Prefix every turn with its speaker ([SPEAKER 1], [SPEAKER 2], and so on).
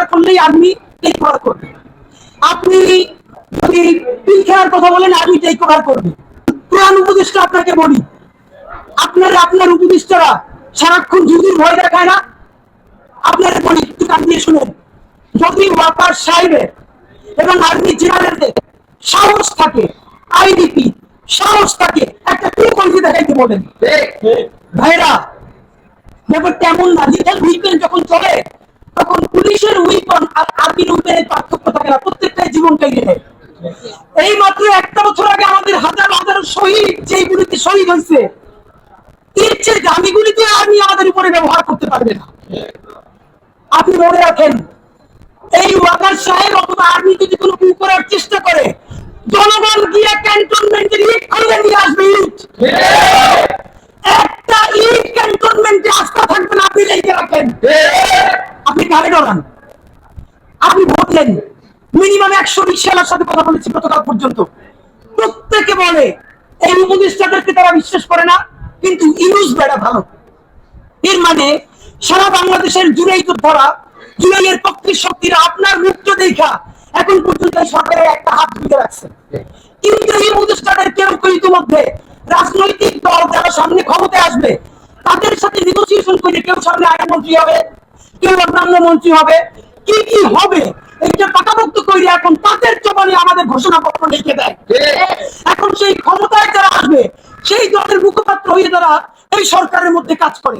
[SPEAKER 1] Cover করলেই army take cover করবে আপনি যদি পিল খেলার কথা বলেন আর্মি টেক কভার করবে কোরআন উপদেষ্টা আপনাকে বলি আপনার আপনার উপদেষ্টারা সারাক্ষণ যুদির ভয় দেখায় না? আপনার বলি একটু কান দিয়ে শুনুন। যদি ওয়াকার সাহেবের এবং আর্মি জেনারেলদের সাহস থাকে আইডিপি সাহস থাকে একটা প্রকল্প দেখাইতে বলেন। ভাইরা ব্যাপারটা এমন না লিটাল উইপেন যখন চলে একটা বছর আগে আমাদের হাজার হাজার শহীদ, যেই গুলিতে শহীদ হয়েছে, এর চেয়ে দামি গুলিতে আর্মি আমাদের উপরে ব্যবহার করতে পারবে না। আপনি মনে রাখেন, এই ওয়াকার সাহেব অথবা আর্মি যদি কোনো ভুল করার চেষ্টা করে, জনগণ গিয়ে ক্যান্টনমেন্টের ইট খুলে নিয়ে আসবে ইট। একটা ইট ক্যান্টনমেন্টে আস্থা থাকবে না, আপনি লিখে রাখেন। আপনি কারে ডরান আপনি বললেন মিনিমাম একশো রিক্সাওয়ালার সাথে কথা বলেছি গতকাল পর্যন্ত। প্রত্যেকে বলে, এই উপদেষ্টাদেরকে তারা বিশ্বাস করে না, কিন্তু ইউজ বেড়া ভালো। এর মানে সারা বাংলাদেশের জুড়েই ধরা, জুড়াইয়ের পক্ষের শক্তিরা আপনার মুক্ত দেখা, এখন পর্যন্ত সরকারের একটা হাত ধুয়ে রাখছে। কিন্তু এই উপদেষ্টাদের কেউ কেউ ইতিমধ্যে রাজনৈতিক দল যারা সামনে ক্ষমতায় আসবে, তাদের সাথে নেগোসিয়েশন করে কেউ সামনে আইনমন্ত্রী হবে, কেউ অন্যান্য মন্ত্রী হবে, কি কি হবে, এইটা পাকাপোক্ত করে এখন তাদের জবানে আমাদের ঘোষণাপত্র লিখে দেয় এখন সেই দলের মুখপাত্র হয়ে তারা এই সরকারের মধ্যে কাজ করে।